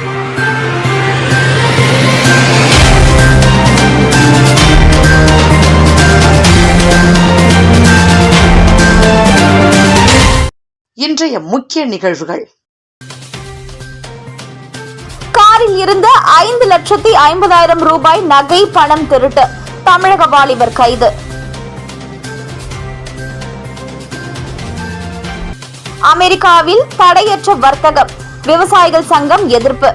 இன்றைய முக்கிய நிகழ்வுகள். காரில் இருந்த ஐந்து லட்சத்தி ஐம்பதாயிரம் ரூபாய் நகை பணம் திருட்டு. தமிழக வாலிபர் கைது. அமெரிக்காவில் தடையற்ற வர்த்தகம். விவசாயிகள் சங்கம் எதிர்ப்பு.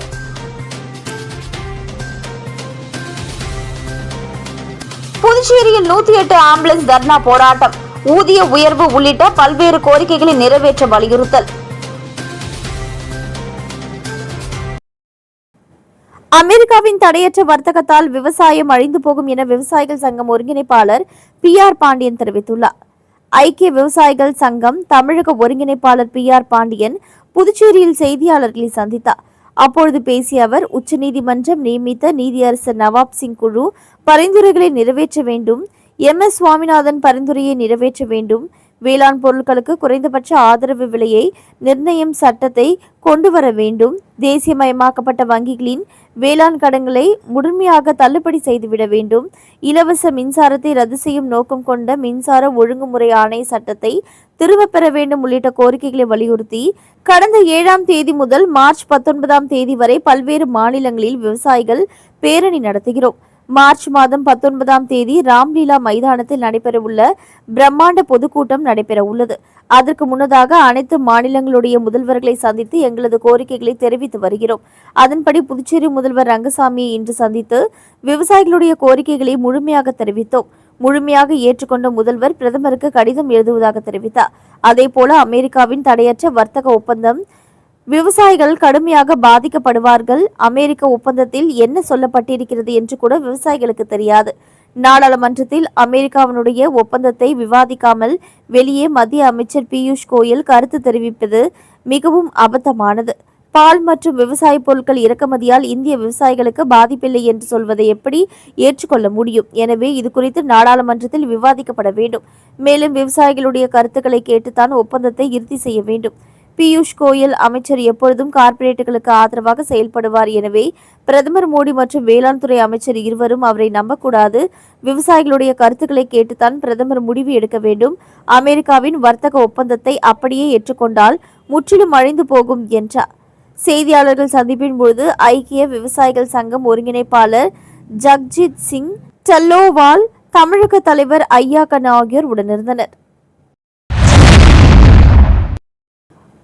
புதுச்சேரியில் நூத்தி எட்டு ஆம்புலன்ஸ் தர்ணா போராட்டம். ஊதிய உயர்வு உள்ளிட்ட பல்வேறு கோரிக்கைகளை நிறைவேற்ற வலியுறுத்தல். அமெரிக்காவின் தடையற்ற வர்த்தகத்தால் விவசாயம் அழிந்து போகும் என விவசாயிகள் சங்கம் ஒருங்கிணைப்பாளர் பி ஆர் பாண்டியன் தெரிவித்துள்ளார். ஐக்கிய விவசாயிகள் சங்கம் தமிழக ஒருங்கிணைப்பாளர் பி ஆர் பாண்டியன் புதுச்சேரியில் செய்தியாளர்களை சந்தித்தார். அப்பொழுது பேசிய அவர் உச்சநீதிமன்றம் நியமித்த நீதியரசர் நவாப் சிங் குழு பரிந்துரைகளை நிறைவேற்ற வேண்டும் எம் எஸ் சுவாமிநாதன் பரிந்துரையை நிறைவேற்ற வேண்டும் வேளாண் பொருட்களுக்கு குறைந்தபட்ச ஆதரவு விலையை நிர்ணயம் சட்டத்தை கொண்டு வர வேண்டும். தேசியமயமாக்கப்பட்ட வங்கிகளின் வேளாண் கடன்களை முழுமையாக தள்ளுபடி செய்துவிட வேண்டும். இலவச மின்சாரத்தை ரத்து செய்யும் நோக்கம் கொண்ட மின்சார ஒழுங்குமுறை ஆணைய சட்டத்தை திரும்பப் பெற வேண்டும் உள்ளிட்ட கோரிக்கைகளை வலியுறுத்தி கடந்த ஏழாம் தேதி முதல் மார்ச் பத்தொன்பதாம் தேதி வரை பல்வேறு மாநிலங்களில் விவசாயிகள் பேரணி நடத்துகிறோம். மார்ச் மாதம் பத்தொன்பதாம் தேதி ராம்லீலா மைதானத்தில் நடைபெறவுள்ள பிரம்மாண்ட பொதுக்கூட்டம் நடைபெற உள்ளது அதற்கு முன்னதாக அனைத்து மாநிலங்களுடைய முதல்வர்களை சந்தித்து எங்களது கோரிக்கைகளை தெரிவித்து வருகிறோம். அதன்படி புதுச்சேரி முதல்வர் ரங்கசாமியை இன்று சந்தித்து விவசாயிகளுடைய கோரிக்கைகளை முழுமையாக தெரிவித்தோம். முழுமையாக ஏற்றுக்கொண்ட முதல்வர் பிரதமருக்கு கடிதம் எழுதுவதாக தெரிவித்தார். அதேபோல அமெரிக்காவின் தடையற்ற வர்த்தக ஒப்பந்தம் விவசாயிகள் கடுமையாக பாதிக்கப்படுவார்கள். அமெரிக்க ஒப்பந்தத்தில் என்ன சொல்லப்பட்டிருக்கிறது என்று கூட விவசாயிகளுக்கு தெரியாது. நாடாளுமன்றத்தில் அமெரிக்காவினுடைய ஒப்பந்தத்தை விவாதிக்காமல் வெளியே மத்திய அமைச்சர் பியூஷ் கோயல் கருத்து தெரிவிப்பது மிகவும் அபத்தமானது. பால் மற்றும் விவசாய பொருட்கள் இறக்குமதியால் இந்திய விவசாயிகளுக்கு பாதிப்பில்லை என்று சொல்வதை எப்படி ஏற்றுக்கொள்ள முடியும்? எனவே இது குறித்து நாடாளுமன்றத்தில் விவாதிக்கப்பட வேண்டும். மேலும் விவசாயிகளுடைய கருத்துக்களை கேட்டுத்தான் ஒப்பந்தத்தை இறுதி செய்ய வேண்டும். பியூஷ் கோயல் அமைச்சர் எப்பொழுதும் கார்ப்பரேட்டுகளுக்கு ஆதரவாக செயல்படுவார். எனவே பிரதமர் மோடி மற்றும் வேளாண் துறை அமைச்சர் இருவரும் அவரை நம்பக்கூடாது. விவசாயிகளுடைய கருத்துக்களை கேட்டுத்தான் பிரதமர் முடிவு எடுக்க வேண்டும். அமெரிக்காவின் வர்த்தக ஒப்பந்தத்தை அப்படியே ஏற்றுக்கொண்டால் முற்றிலும் அழிந்து போகும் என்றார். செய்தியாளர்கள் சந்திப்பின் பொழுது ஐக்கிய விவசாயிகள் சங்கம் ஒருங்கிணைப்பாளர் ஜக்ஜித் சிங் டல்லோவால் தமிழக தலைவர் ஐயா கண்ணா ஆகியோர் உடனிருந்தனர்.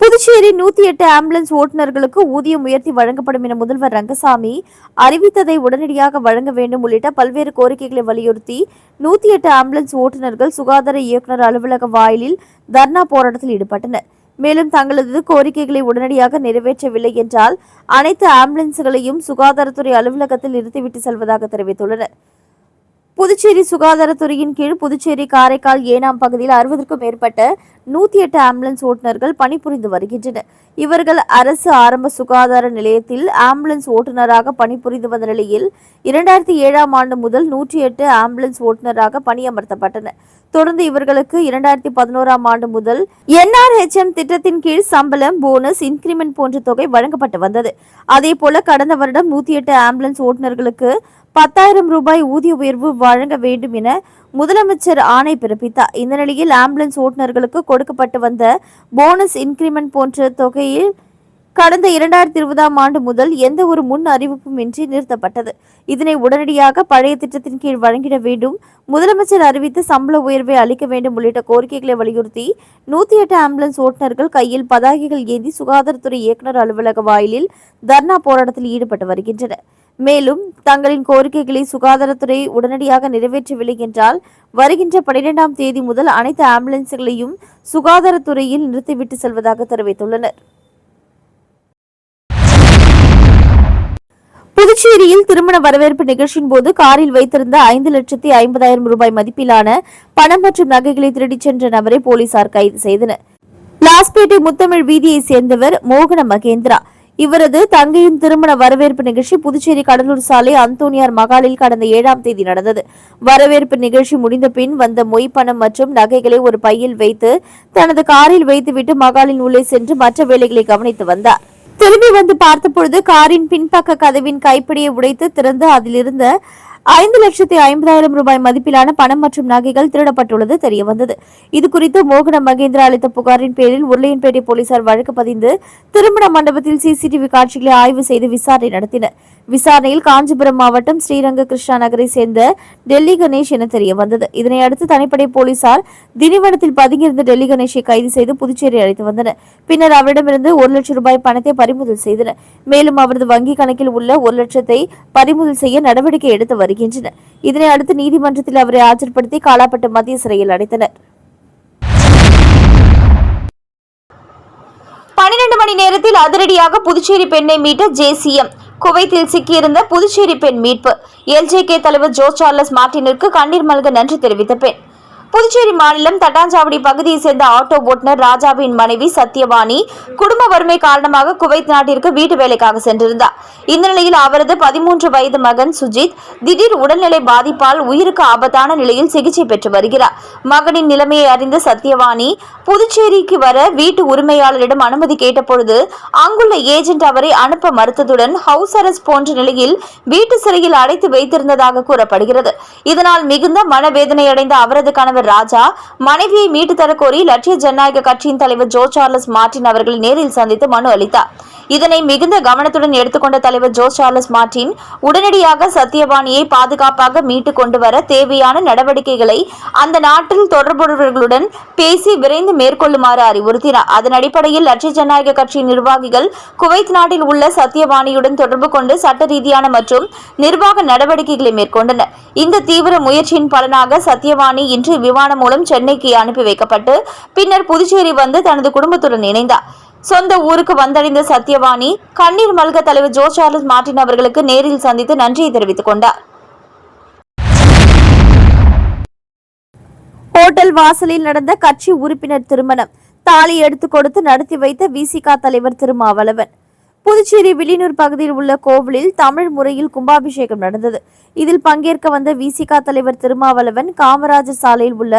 புதுச்சேரி நூத்தி எட்டு ஆம்புலன்ஸ் ஓட்டுநர்களுக்கு ஊதியம் உயர்த்தி வழங்கப்படும் என முதல்வர் ரங்கசாமி அறிவித்ததை உடனடியாக வழங்க வேண்டும் உள்ளிட்ட பல்வேறு கோரிக்கைகளை வலியுறுத்தி நூத்தி எட்டு ஆம்புலன்ஸ் ஓட்டுநர்கள் சுகாதார இயக்குநர் அலுவலக வாயிலில் தர்ணா போராட்டத்தில் ஈடுபட்டனர். மேலும் தங்களது கோரிக்கைகளை உடனடியாக நிறைவேற்றவில்லை என்றால் அனைத்து ஆம்புலன்ஸ்களையும் சுகாதாரத்துறை அலுவலகத்தில் நிறுத்திவிட்டு செல்வதாக தெரிவித்துள்ளனர். புதுச்சேரி சுகாதாரத்துறையின் கீழ் புதுச்சேரி காரைக்கால் ஏனாம் பகுதியில் அறுபதுக்கும் மேற்பட்ட நூத்தி எட்டு ஆம்புலன்ஸ் ஓட்டுநர்கள் பணிபுரிந்து வருகின்றனர். இவர்கள் அரசு ஆரம்ப சுகாதார நிலையத்தில் ஆம்புலன்ஸ் ஓட்டுநராக பணிபுரிந்து வந்த நிலையில் இரண்டாயிரத்தி ஏழாம் ஆண்டு முதல் நூற்றி எட்டு ஆம்புலன்ஸ் ஓட்டுநராக பணியமர்த்தப்பட்டனர். தொடர்ந்து இவர்களுக்கு இரண்டாயிரத்தி பதினோராம் ஆண்டு முதல் என்ஆர்ஹெச்எம் திட்டத்தின் கீழ் சம்பளம் போனஸ் இன்கிரிமெண்ட் போன்ற தொகை வழங்கப்பட்டு வந்தது. அதே போல கடந்த வருடம் நூத்தி எட்டு ஆம்புலன்ஸ் ஓட்டுநர்களுக்கு பத்தாயிரம் ரூபாய் ஊதிய உயர்வு வழங்க வேண்டும் என முதலமைச்சர் ஆணை பிறப்பித்தார். இந்த நிலையில் ஆம்புலன்ஸ் ஓட்டுநர்களுக்கு கொடுக்கப்பட்டு வந்த போனஸ் இன்கிரிமெண்ட் போன்ற தொகையில் கடந்த இரண்டாயிரத்தி இருபதாம் ஆண்டு முதல் எந்த ஒரு முன் அறிவிப்பும் இன்றி நிறுத்தப்பட்டது. இதனை உடனடியாக பழைய திட்டத்தின் கீழ் வழங்கிட வேண்டும். முதலமைச்சர் அறிவித்து சம்பள உயர்வை அளிக்க வேண்டும் உள்ளிட்ட கோரிக்கைகளை வலியுறுத்தி நூத்தி எட்டு ஆம்புலன்ஸ் ஓட்டுநர்கள் கையில் பதாகைகள் ஏந்தி சுகாதாரத்துறை இயக்குநர் அலுவலக வாயிலில் தர்ணா போராட்டத்தில் ஈடுபட்டு வருகின்றனர். மேலும் தங்களின் கோரிக்கைகளை சுகாதாரத்துறை உடனடியாக நிறைவேற்றவில்லை என்றால் வருகின்ற பனிரெண்டாம் தேதி முதல் அனைத்து ஆம்புலன்ஸ்களையும் சுகாதாரத்துறையில் நிறுத்திவிட்டு செல்வதாக தெரிவித்துள்ளனர். புதுச்சேரியில் திருமண வரவேற்பு நிகழ்ச்சியின் போது காரில் வைத்திருந்த ஐந்து லட்சத்தி ஐம்பதாயிரம் ரூபாய் மதிப்பிலான பணம் மற்றும் நகைகளை திருடிச் சென்ற நபரை போலீசார் கைது செய்தனர். லாஸ்பேட்டை முத்தமிழ் வீதியைச் சேர்ந்தவர் மோகன மகேந்திரா. இவரது தங்கையின் திருமண வரவேற்பு நிகழ்ச்சி புதுச்சேரி கடலூர் சாலை அந்தோனியார் மகாலில் கடந்த ஏழாம் தேதி நடந்தது. வரவேற்பு நிகழ்ச்சி முடிந்த பின் வந்த மொய் பணம் மற்றும் நகைகளை ஒரு பையில் வைத்து தனது காரில் வைத்துவிட்டு மகாலின் உள்ளே சென்று மற்ற வேலைகளை கவனித்து வந்தார். திரும்பி வந்து பார்த்தபொழுது காரின் பின்பக்க கதவின் கைப்பிடியை உடைத்து திறந்து அதிலிருந்த ஐந்து லட்சத்தி ஐம்பதாயிரம் ரூபாய் மதிப்பிலான பணம் மற்றும் நகைகள் திருடப்பட்டுள்ளது தெரியவந்தது. இது குறித்து மோகன மகேந்திரா அளித்த புகாரின் பேரில் உருளையன்பேட்டை போலீசார் வழக்கு பதிந்து திருமண மண்டபத்தில் சிசிடிவி காட்சிகளை ஆய்வு செய்து விசாரணை நடத்தினர். விசாரணையில் காஞ்சிபுரம் மாவட்டம் ஸ்ரீரங்க கிருஷ்ணா நகரை சேர்ந்த டெல்லி கணேஷ் என தெரிய வந்தது தனிப்படை போலீசார் தினிவனத்தில் பதுங்கியிருந்த டெல்லி கணேஷை கைது செய்து புதுச்சேரி அழைத்து வந்தனர். பின்னர் அவரிடமிருந்து ஒரு லட்சம் ரூபாய் பணத்தை பறிமுதல் செய்தனர். மேலும் அவரது வங்கி கணக்கில் உள்ள ஒரு லட்சத்தை பறிமுதல் செய்ய நடவடிக்கை எடுத்து வருகின்றனர் இதனை அடுத்து நீதிமன்றத்தில் அவரை ஆஜர்படுத்தி காலாப்பட்டு மத்திய சிறையில் அடைத்தனர். பன்னிரண்டு மணி நேரத்தில் அதிரடியாக புதுச்சேரி பெண்ணை மீட்ட ஜேசிஎம். குவைத்தில் சிக்கியிருந்த புதுச்சேரி பெண் மீட்பு. எல்ஜேகே தலைவர் ஜோ சார்லஸ் மார்டினிற்கு கண்ணீர் மல்க நன்றி தெரிவித்த பெண். புதுச்சேரி மாநிலம் தட்டாஞ்சாவடி பகுதியைச் சேர்ந்த ஆட்டோ ஓட்டுநர் ராஜாவின் மனைவி சத்யவாணி குடும்ப வறுமை காரணமாக குவைத் நாட்டிற்கு வீட்டு வேலைக்காக சென்றிருந்தார். இந்த நிலையில் அவரது பதிமூன்று வயது மகன் சுஜித் திடீர் உடல்நிலை பாதிப்பால் உயிருக்கு ஆபத்தான நிலையில் சிகிச்சை பெற்று வருகிறார். மகனின் நிலைமையை அறிந்த சத்யவாணி புதுச்சேரிக்கு வர வீட்டு உரிமையாளரிடம் அனுமதி கேட்டபொழுது அங்குள்ள ஏஜென்ட் அவரை அனுப்ப மறுத்ததுடன் ஹவுஸ் அரெஸ்ட் போன்ற நிலையில் வீட்டு சிறையில் அடைத்து வைத்திருந்ததாக கூறப்படுகிறது. இதனால் மிகுந்த மனவேதனையடைந்த அவரது கணவர் தலைவர் ராஜா மனைவியை மீட்டு தரக் கோரி லட்சிய ஜனநாயக கட்சியின் தலைவர் ஜோ சார்லஸ் மார்டின் அவர்களை நேரில் சந்தித்து மனு அளித்தார். இதனை மிகுந்த கவனத்துடன் எடுத்துக்கொண்ட தலைவர் ஜோ சார்லஸ் மார்டின் உடனடியாக சத்யவாணியை பாதுகாப்பாக மீட்டு கொண்டு வர தேவையான நடவடிக்கைகளை அந்த நாட்டில் தொடர்புடையவர்களுடன் பேசி விரைந்து மேற்கொள்ளுமாறு அறிவுறுத்தினார். அதன் அடிப்படையில் லட்சிய ஜனநாயக கட்சியின் நிர்வாகிகள் குவைத் நாட்டில் உள்ள சத்யவாணியுடன் தொடர்பு கொண்டு சட்ட ரீதியான மற்றும் நிர்வாக நடவடிக்கைகளை மேற்கொண்டனர். இந்த தீவிர முயற்சியின் பலனாக சத்தியவாணி இன்று விமானம் மூலம் சென்னைக்கு அனுப்பி வைக்கப்பட்டு பின்னர் புதுச்சேரி வந்து தனது குடும்பத்துடன் இணைந்தார். சொந்த ஊருக்கு வந்தடைந்த சத்யவாணி கண்ணீர் மல்க தலைவர் ஜோ சார்லஸ் மார்டின் அவர்களுக்கு நேரில் சந்தித்து நன்றியை தெரிவித்துக் கொண்டார். ஹோட்டல் வாசலில் நடந்த கட்சி உறுப்பினர் திருமணம். தாலி எடுத்துக் கொடுத்து நடத்தி வைத்த விசிகா தலைவர் திருமாவளவன். புதுச்சேரி வில்லியனூர் பகுதியில் உள்ள கோவிலில் தமிழ் முறையில் கும்பாபிஷேகம் நடந்தது. இதில் பங்கேற்க வந்த விசிகா தலைவர் திருமாவளவன் காமராஜர் சாலையில் உள்ள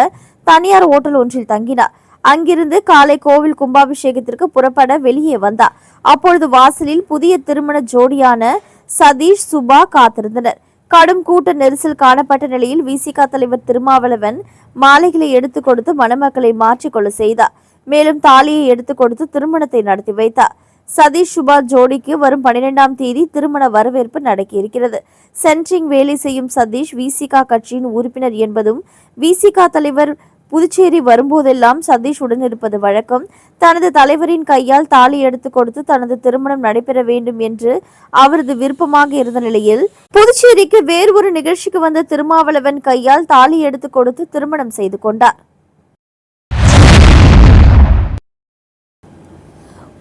தனியார் ஓட்டல் ஒன்றில் தங்கினார். அங்கிருந்து காலை கோவில் கும்பாபிஷேகத்திற்கு புறப்பட வெளியே வந்தார். அப்பொழுது வாசலில் புதிய திருமண ஜோடியான சதீஷ் சுபா காத்திருந்தனர். கடும் கூட்ட நெரிசல் காணப்பட்ட நிலையில் விசிகா தலைவர் திருமாவளவன் மாலைகளை எடுத்துக் கொடுத்து மணமக்களை மாற்றிக்கொள்ள செய்தார். மேலும் தாலியை எடுத்துக் கொடுத்து திருமணத்தை நடத்தி வைத்தார். சதீஷ் சுபா ஜோடிக்கு வரும் பனிரெண்டாம் தேதி திருமண வரவேற்பு நடக்கியிருக்கிறது. சென்ட்ரிங் வேலை செய்யும் சதீஷ் விசிகா கட்சியின் உறுப்பினர் என்பதும் விசிகா தலைவர் புதுச்சேரி வரும்போதெல்லாம் சதீஷ் உடன் இருப்பது வழக்கம். தனது தலைவரின் கையால் தாலி எடுத்துக் கொடுத்து தனது திருமணம் நடைபெற வேண்டும் என்று அவரது விருப்பமாக இருந்த நிலையில் புதுச்சேரிக்கு வேறு ஒரு நிகழ்ச்சிக்கு வந்த திருமாவளவன் கையால் தாலி எடுத்துக் கொடுத்து திருமணம் செய்து கொண்டார்.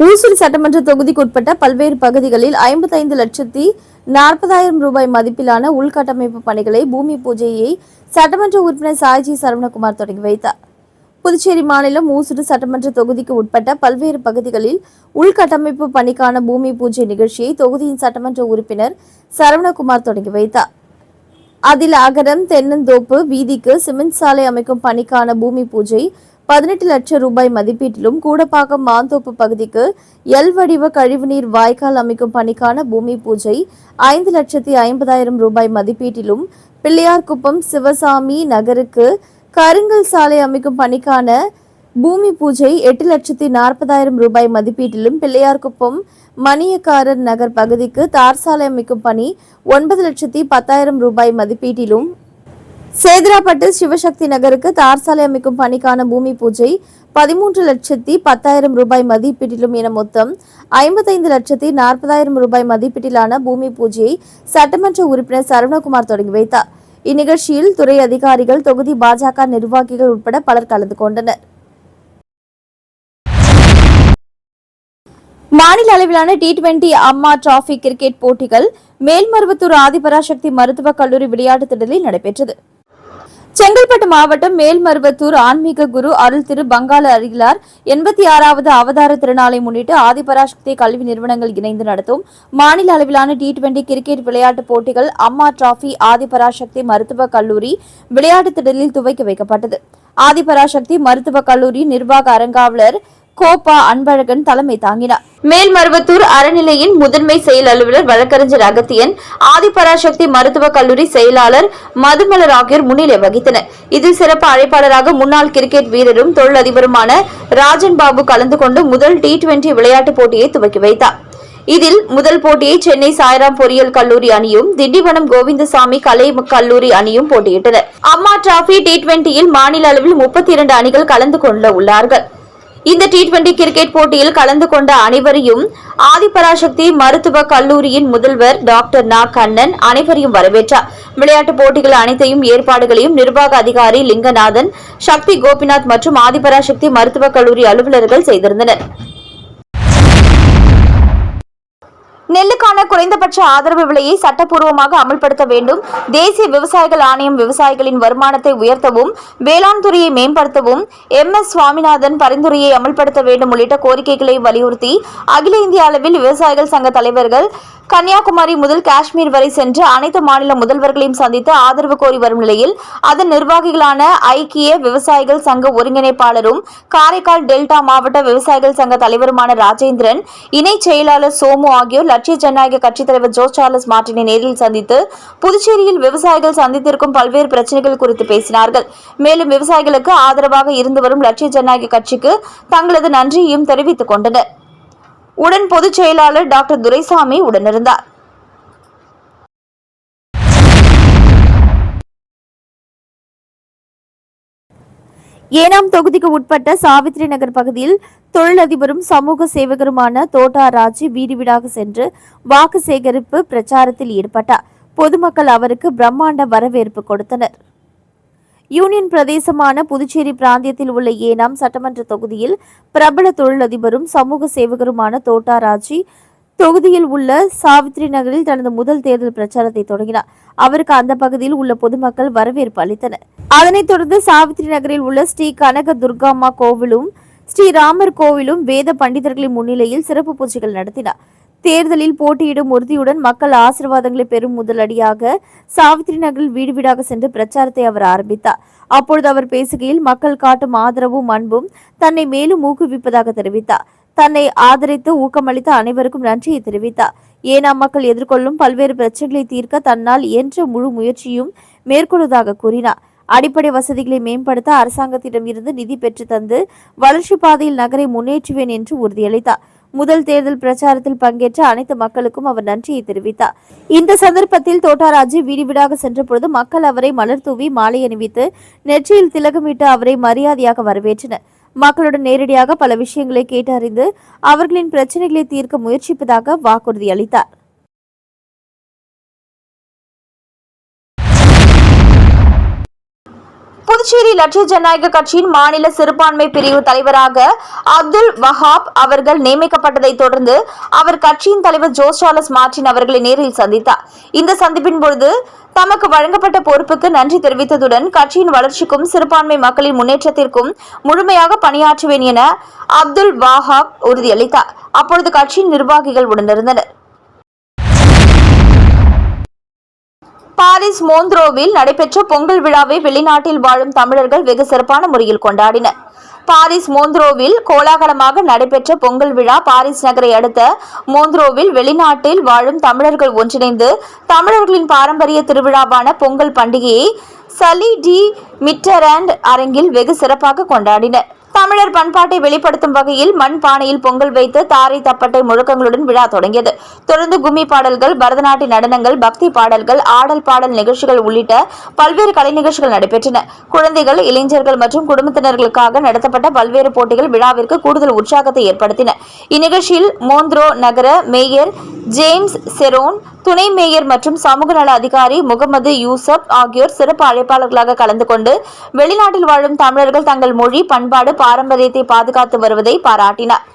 ஊசூர் சட்டமன்ற தொகுதிக்குட்பட்ட பல்வேறு பகுதிகளில் ஐம்பத்தைந்து லட்சத்தி நாற்பதாயிரம் ரூபாய் மதிப்பிலான உள்கட்டமைப்பு பணிகளை பூமி பூஜையை சட்டமன்ற உறுப்பினர் சாய்ஜி சரவணகுமார் தொடங்கி வைத்தார். புதுச்சேரி மாநிலம் ஊசுடு சட்டமன்ற தொகுதிக்கு உட்பட்ட பல்வேறு பகுதிகளில் உள்கட்டமைப்பு பணிக்கான பூமி பூஜை நிகழ்ச்சியை தொகுதியின் சட்டமன்ற உறுப்பினர் சரவணகுமார் தொடங்கி வைத்தார். அதில் அகரம் தென்னந்தோப்பு வீதிக்கு சிமெண்ட் சாலை அமைக்கும் பணிக்கான பூமி பூஜை பதினெட்டு லட்சம் ரூபாய் மதிப்பீட்டிலும் கூடப்பாக்கம் மாந்தோப்பு பகுதிக்கு எல் வடிவ கழிவுநீர் வாய்க்கால் அமைக்கும் பணிக்கான பூமி பூஜை ஐந்து லட்சத்தி ஐம்பதாயிரம் ரூபாய் மதிப்பீட்டிலும் பிள்ளையார்குப்பம் சிவசாமி நகருக்கு கருங்கல் சாலை அமைக்கும் பணிக்கான பூமி பூஜை எட்டு லட்சத்தி நாற்பதாயிரம் ரூபாய் மதிப்பீட்டிலும் பிள்ளையார்குப்பம் மணியக்காரர் நகர் பகுதிக்கு தார் சாலை அமைக்கும் பணி ஒன்பது லட்சத்தி பத்தாயிரம் ரூபாய் மதிப்பீட்டிலும் சேதராப்பட்டு சிவசக்தி நகருக்கு தார் சாலை அமைக்கும் பணிக்கான பூமி பூஜை பதிமூன்று லட்சத்தி பத்தாயிரம் ரூபாய் மதிப்பீட்டிலும் என மொத்தம் ஐம்பத்தைந்து லட்சத்தி நாற்பதாயிரம் ரூபாய் மதிப்பீட்டிலான பூமி பூஜையை சட்டமன்ற உறுப்பினர் சரவணகுமார் தொடங்கி வைத்தார். இந்நிகழ்ச்சியில் துறை அதிகாரிகள் தொகுதி பாஜக நிர்வாகிகள் உட்பட பலர் கலந்து கொண்டனர். மாநில அளவிலான T twenty Amma trophy cricket போட்டிகள் மேல்மருவத்தூர் ஆதிபராசக்தி மருத்துவக் கல்லூரி விளையாட்டுத் திடலில் நடைபெற்றது. செங்கல்பட்டு மாவட்டம் மேல்மருவத்தூர் ஆன்மீக குரு அருள் திரு பங்காள அருகிலார் எண்பத்தி ஆறாவது அவதார திருநாளை முன்னிட்டு ஆதிபராசக்தி கல்வி நிறுவனங்கள் இணைந்து நடத்தும் மாநில அளவிலான டி டுவெண்டி கிரிக்கெட் விளையாட்டுப் போட்டிகள் அம்மா டிராபி ஆதிபராசக்தி மருத்துவக் கல்லூரி விளையாட்டுத் திடலில் துவக்கி வைக்கப்பட்டது. ஆதிபராசக்தி மருத்துவக் கல்லூரி நிர்வாக அரங்காவலர் கோபா அன்பழகன் தலைமை தாங்கினார். மேல்மருவத்தூர் அறநிலையின் முதன்மை செயல் அலுவலர் வழக்கறிஞர் அகத்தியன் ஆதிபராசக்தி மருத்துவக் கல்லூரி செயலாளர் மதுமலர் ஆகியோர் முன்னிலை வகித்தனர். இதில் சிறப்பு அழைப்பாளராக முன்னாள் கிரிக்கெட் வீரரும் தொழிலதிபருமான ராஜன் பாபு கலந்து கொண்டு முதல் டி டுவெண்டி விளையாட்டுப் போட்டியை துவக்கி வைத்தார். இதில் முதல் போட்டியை சென்னை சாய்ராம் பொறியியல் கல்லூரி அணியும் திண்டிவனம் கோவிந்தசாமி கலை கல்லூரி அணியும் போட்டியிட்டனர். அம்மா டிராபி டி டுவெண்டியில் மாநில அளவில் முப்பத்தி இரண்டு அணிகள் கலந்து கொள்ள உள்ளார்கள். இந்த டி டுவெண்டி கிரிக்கெட் போட்டியில் கலந்து கொண்ட அனைவரையும் ஆதிபராசக்தி மருத்துவ கல்லூரியின் முதல்வர் டாக்டர் நா. கண்ணன் அனைவரையும் வரவேற்றார். விளையாட்டுப் போட்டிகள் அனைத்தையும் ஏற்பாடுகளையும் நிர்வாக அதிகாரி லிங்கநாதன் சக்தி கோபிநாத் மற்றும் ஆதிபராசக்தி மருத்துவக் கல்லூரி அலுவலர்கள் செய்திருந்தனர். நெல்லுக்கான குறைந்தபட்ச ஆதரவு விலையை சட்டப்பூர்வமாக அமல்படுத்த வேண்டும். தேசிய விவசாயிகள் ஆணையம் விவசாயிகளின் வருமானத்தை உயர்த்தவும் வேளாண் துறையை மேம்படுத்தவும் எம். எஸ். சுவாமிநாதன் பரிந்துரையை அமல்படுத்த வேண்டும் உள்ளிட்ட கோரிக்கைகளை வலியுறுத்தி அகில இந்திய அளவில் விவசாயிகள் சங்க தலைவர்கள் கன்னியாகுமரி முதல் காஷ்மீர் வரை சென்று அனைத்து மாநில முதல்வர்களையும் சந்தித்து ஆதரவு கோரி வரும் நிலையில் அதன் நிர்வாகிகளான ஐக்கிய விவசாயிகள் சங்க ஒருங்கிணைப்பாளரும் காரைக்கால் டெல்டா மாவட்ட விவசாயிகள் சங்க தலைவருமான ராஜேந்திரன் இணைச் செயலாளர் சோமு ஆகியோர் லட்சிய ஜனநாயக கட்சித் தலைவர் ஜோ சார்லஸ் மார்டினை நேரில் சந்தித்து புதுச்சேரியில் விவசாயிகள் சந்தித்திருக்கும் பல்வேறு பிரச்சனைகள் குறித்து பேசினார்கள். மேலும் விவசாயிகளுக்கு ஆதரவாக இருந்து வரும் லட்சிய ஜனநாயக கட்சிக்கு தங்களது நன்றியையும் தெரிவித்துக் கொண்டனர். உடன் பொதுச் செயலாளர் டாக்டர் துரைசாமி உடனிருந்தார். ஏனாம் தொகுதிக்கு உட்பட்ட சாவித்ரி நகர் பகுதியில் தொழிலதிபரும் சமூக சேவகருமான தோட்டா ராஜி வீடு வீடாக சென்று வாக்கு சேகரிப்பு பிரச்சாரத்தில் ஈடுபட்டார். பொதுமக்கள் அவருக்கு பிரம்மாண்ட வரவேற்பு கொடுத்தனர். யூனியன் பிரதேசமான புதுச்சேரி பிராந்தியத்தில் உள்ள ஏனாம் சட்டமன்ற தொகுதியில் பிரபல தொழிலதிபரும் சமூக சேவகருமான தோட்டா ராஜி தொகுதியில் உள்ள சாவித்ரி நகரில் தனது முதல் தேர்தல் பிரச்சாரத்தை தொடங்கினார். அவருக்கு அந்த பகுதியில் உள்ள பொதுமக்கள் வரவேற்பு அளித்தனர். அதனைத் தொடர்ந்து சாவித்ரி நகரில் உள்ள ஸ்ரீ கனக துர்காமா கோவிலும் ஸ்ரீ ராமர் கோவிலும் வேத பண்டிதர்களின் முன்னிலையில் சிறப்பு பூஜைகள் நடத்தினார். தேர்தலில் போட்டியிடும் உறுதியுடன் மக்கள் ஆசீர்வாதங்களை பெறும் முதலடியாக சாவித்ரி நகரில் வீடு வீடாக சென்று பிரச்சாரத்தை அவர் ஆரம்பித்தார். அப்பொழுது அவர் பேசுகையில் மக்கள் காட்டும் ஆதரவும் அன்பும் தன்னை மேலும் ஊக்குவிப்பதாக தெரிவித்தார். தன்னை ஆதரித்து ஊக்கமளித்த அனைவருக்கும் நன்றியை தெரிவித்தார். ஏனாம் மக்கள் எதிர்கொள்ளும் பல்வேறு பிரச்சனைகளை தீர்க்க தன்னால் இயன்ற முழு முயற்சியும் மேற்கொள்வதாக கூறினார். அடிப்படை வசதிகளை மேம்படுத்த அரசாங்கத்திடம் இருந்து நிதி பெற்று தந்து வளர்ச்சி பாதையில் நகரை முன்னேற்றுவேன் என்று உறுதியளித்தார். முதல் தேர்தல் பிரச்சாரத்தில் பங்கேற்ற அனைத்து மக்களுக்கும் அவர் நன்றியை தெரிவித்தார். இந்த சந்தர்ப்பத்தில் தோட்டாராஜு வீடு வீடாக சென்றபொழுது மக்கள் அவரை மலர் தூவி மாலை அணிவித்து நெற்றியில் திலகமிட்டு அவரை மரியாதையாக வரவேற்றனர். மக்களுடன் நேரடியாக பல விஷயங்களை கேட்டறிந்து அவர்களின் பிரச்சனைகளை தீர்க்க முயற்சிப்பதாக வாக்குறுதி அளித்தார் புதுச்சேரி லட்சிய ஜனநாயக கட்சியின் மாநில சிறுபான்மை பிரிவு தலைவராக அப்துல் வஹாப் அவர்கள் நியமிக்கப்பட்டதை தொடர்ந்து அவர் கட்சியின் தலைவர் ஜோஸ் சார்லஸ் மார்டின் அவர்களை நேரில் சந்தித்தார். இந்த சந்திப்பின் பொழுது தமக்கு வழங்கப்பட்ட பொறுப்புக்கு நன்றி தெரிவித்ததுடன் கட்சியின் வளர்ச்சிக்கும் சிறுபான்மை மக்களின் முன்னேற்றத்திற்கும் முழுமையாக பணியாற்றுவேன் என அப்துல் வஹாப் உறுதியளித்தார். அப்பொழுது கட்சியின் நிர்வாகிகள் உடனிருந்தனர். பாரிஸ் மோந்த்ரோவில் நடைபெற்ற பொங்கல் விழாவை வெளிநாட்டில் வாழும் தமிழர்கள் வெகு சிறப்பான முறையில் கொண்டாடினர். பாரிஸ் மோந்த்ரோவில் கோலாகலமாக நடைபெற்ற பொங்கல் விழா பாரிஸ் நகரை அடுத்த மோந்த்ரோவில் வெளிநாட்டில் வாழும் தமிழர்கள் ஒன்றிணைந்து தமிழர்களின் பாரம்பரிய திருவிழாவான பொங்கல் பண்டிகையை சலி டி மிட்டராண்ட் அரங்கில் வெகு சிறப்பாக கொண்டாடினர். தமிழர் பண்பாட்டை வெளிப்படுத்தும் வகையில் மண் பானையில் பொங்கல் வைத்து தாரை தப்பட்டை முழக்கங்களுடன் விழா தொடங்கியது. தொடர்ந்து கும்மி பாடல்கள் பரதநாட்டிய நடனங்கள் பக்தி பாடல்கள் ஆடல் பாடல் நிகழ்ச்சிகள் உள்ளிட்ட பல்வேறு கலை நிகழ்ச்சிகள் நடைபெற்றன. குழந்தைகள் இளைஞர்கள் மற்றும் குடும்பத்தினர்களுக்காக நடத்தப்பட்ட பல்வேறு போட்டிகள் விழாவிற்கு கூடுதல் உற்சாகத்தை ஏற்படுத்தின. இந்நிகழ்ச்சியில் மோந்த்ரோ நகர மேயர் ஜேம்ஸ் செரோன் துணை மேயர் மற்றும் சமூக நல அதிகாரி முகமது யூசப் ஆகியோர் சிறப்பு அழைப்பாளர்களாக கலந்து கொண்டு வெளிநாட்டில் வாழும் தமிழர்கள் தங்கள் மொழி பண்பாடு பாரம்பரியத்தை பாதுகாத்து வருவதை பாராட்டினார்.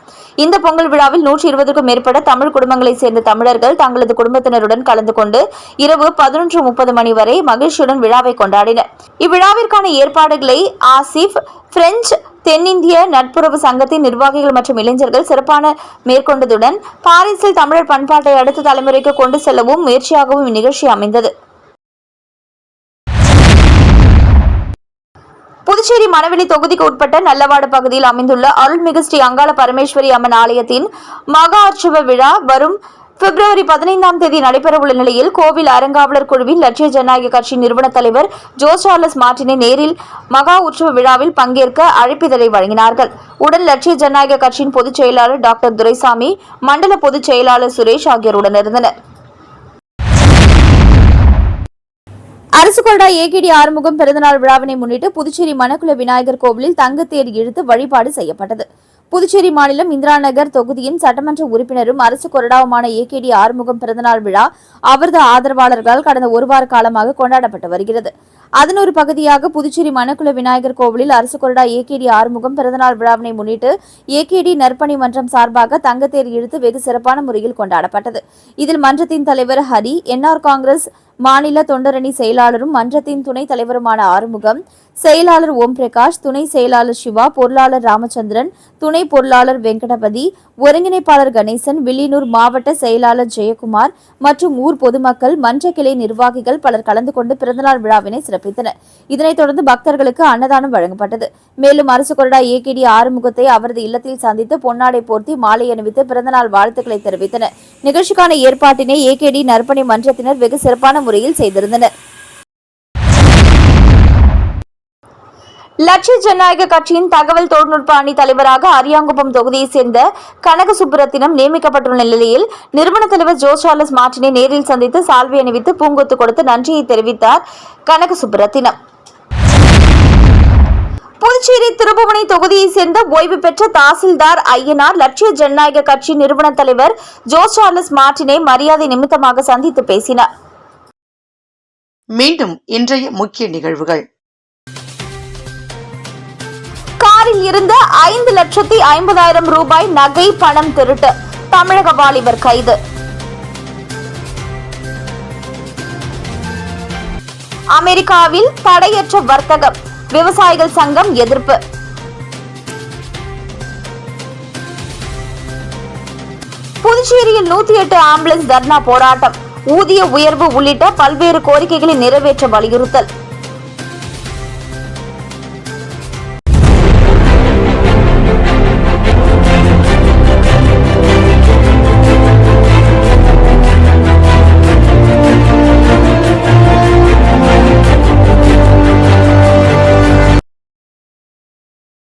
இந்த பொங்கல் விழாவில் நூற்றி இருபதுக்கும் மேற்பட்ட தமிழ் குடும்பங்களைச் சேர்ந்த தமிழர்கள் தங்களது குடும்பத்தினருடன் கலந்து கொண்டு இரவு பதினொன்று முப்பது மணி வரை மகிழ்ச்சியுடன் விழாவை கொண்டாடினர். இவ்விழாவிற்கான ஏற்பாடுகளை ஆசிப் பிரெஞ்சு தென்னிந்திய நட்புறவு சங்கத்தின் நிர்வாகிகள் மற்றும் இளைஞர்கள் சிறப்பான மேற்கொண்டதுடன் பாரிஸில் தமிழர் பண்பாட்டை அடுத்த தலைமுறைக்கு கொண்டு செல்லவும் முயற்சியாகவும் இந்நிகழ்ச்சி அமைந்தது. புதுச்சேரி மணவெளி தொகுதிக்கு உட்பட்ட நல்லவாடு பகுதியில் அமைந்துள்ள அருள்மிகு ஸ்ரீ அங்காள பரமேஸ்வரி அம்மன் ஆலயத்தின் மகா உற்சவ விழா வரும் பிப்ரவரி பதினைந்தாம் தேதி நடைபெறவுள்ள நிலையில் கோவில் அறங்காவலர் குழுவின் லட்சிய ஜனநாயக கட்சி நிறுவன தலைவர் ஜோ சார்லஸ் மார்டினை நேரில் மகா உற்சவ விழாவில் பங்கேற்க அழைப்பிதழை வழங்கினார்கள். உடன் லட்சிய ஜனநாயக கட்சியின் பொதுச் செயலாளர் டாக்டர் துரைசாமி மண்டல பொதுச் செயலாளர் சுரேஷ் ஆகியோர் உடனிருந்தனர் அரசு கொறடா ஏகேடி ஆறுமுகம் பிறந்தநாள் விழாவினை முன்னிட்டு புதுச்சேரி மணக்குள விநாயகர் கோவிலில் தங்கத்தேர் இழுத்து வழிபாடு செய்யப்பட்டது. புதுச்சேரி மாநிலம் இந்திரா நகர் தொகுதியின் சட்டமன்ற உறுப்பினரும் அரசு கொறடாவுமான ஏகேடி ஆறுமுகம் பிறந்தநாள் விழா அவரது ஆதரவாளர்களால் கடந்த ஒரு வார காலமாக கொண்டாடப்பட்டு வருகிறது. அதன் ஒரு பகுதியாக புதுச்சேரி மணக்குள விநாயகர் கோவிலில் அரசு கொறடா ஏகேடி ஆறுமுகம் பிறந்தநாள் விழாவினை முன்னிட்டு ஏகேடி நற்பணி மன்றம் சார்பாக தங்கத்தேர் இழுத்து வெகு சிறப்பான முறையில் கொண்டாடப்பட்டது. இதில் மன்றத்தின் தலைவர் ஹரி என்ஆர் காங்கிரஸ் மாநில தொண்டரணி செயலாளரும் மன்றத்தின் துணைத் தலைவருமான ஆறுமுகம் செயலாளர் ஓம் பிரகாஷ் துணை செயலாளர் சிவா பொருளாளர் ராமச்சந்திரன் துணை பொருளாளர் வெங்கடபதி ஒருங்கிணைப்பாளர் கணேசன் வில்லியனூர் மாவட்ட செயலாளர் ஜெயக்குமார் மற்றும் ஊர் பொதுமக்கள் மன்ற கிளை நிர்வாகிகள் பலர் கலந்து கொண்டு பிறந்தநாள் விழாவினை சிறப்பித்தனர். இதனைத் தொடர்ந்து பக்தர்களுக்கு அன்னதானம் வழங்கப்பட்டது. மேலும் அரசு கொறடா ஏகேடி ஆறுமுகத்தை அவரது இல்லத்தில் சந்தித்து பொன்னாடை போர்த்தி மாலை அணிவித்து பிறந்தநாள் வாழ்த்துக்களை தெரிவித்தனர். நிகழ்ச்சிக்கான ஏற்பாட்டினை ஏகேடி நற்பணி மன்றத்தினர் வெகு சிறப்பான முறையில் செய்திருந்தனர். லட்சிய ஜனநாயக கட்சியின் தகவல் தொழில்நுட்ப அணி தலைவராக அரியாங்குப்பம் தொகுதியைச் சேர்ந்த கனக சுப்புரத்தினம் நியமிக்கப்பட்டுள்ள நிலையில் நிறுவன தலைவர் ஜோ சார்லஸ் மார்டினை நேரில் சந்தித்து சால்வை அணிவித்து பூங்கொத்து கொடுத்து நன்றியை தெரிவித்தார் கனக சுப்புரத்தினம் புதுச்சேரி திருபுவனை தொகுதியைச் சேர்ந்த ஓய்வு பெற்ற தாசில்தார் ஐயனார் லட்சிய ஜனநாயக கட்சி நிறுவன தலைவர் ஜோ சார்லஸ் மார்டினை மரியாதை நிமித்தமாக சந்தித்து பேசினார். மீண்டும் இன்றைய முக்கிய நிகழ்வுகள். காரில் இருந்த ஐந்து லட்சத்தி ஐம்பதாயிரம் ரூபாய் நகை பணம் திருட்டு. தமிழக வாலிபர் கைது. அமெரிக்காவில் தடையற்ற வர்த்தகம் விவசாயிகள் சங்கம் எதிர்ப்பு. புதுச்சேரியில் நூத்தி எட்டு ஆம்புலன்ஸ் தர்ணா போராட்டம் ஊதிய உயர்வு உள்ளிட்ட பல்வேறு கோரிக்கைகளை நிறைவேற்ற வலியுறுத்தல்.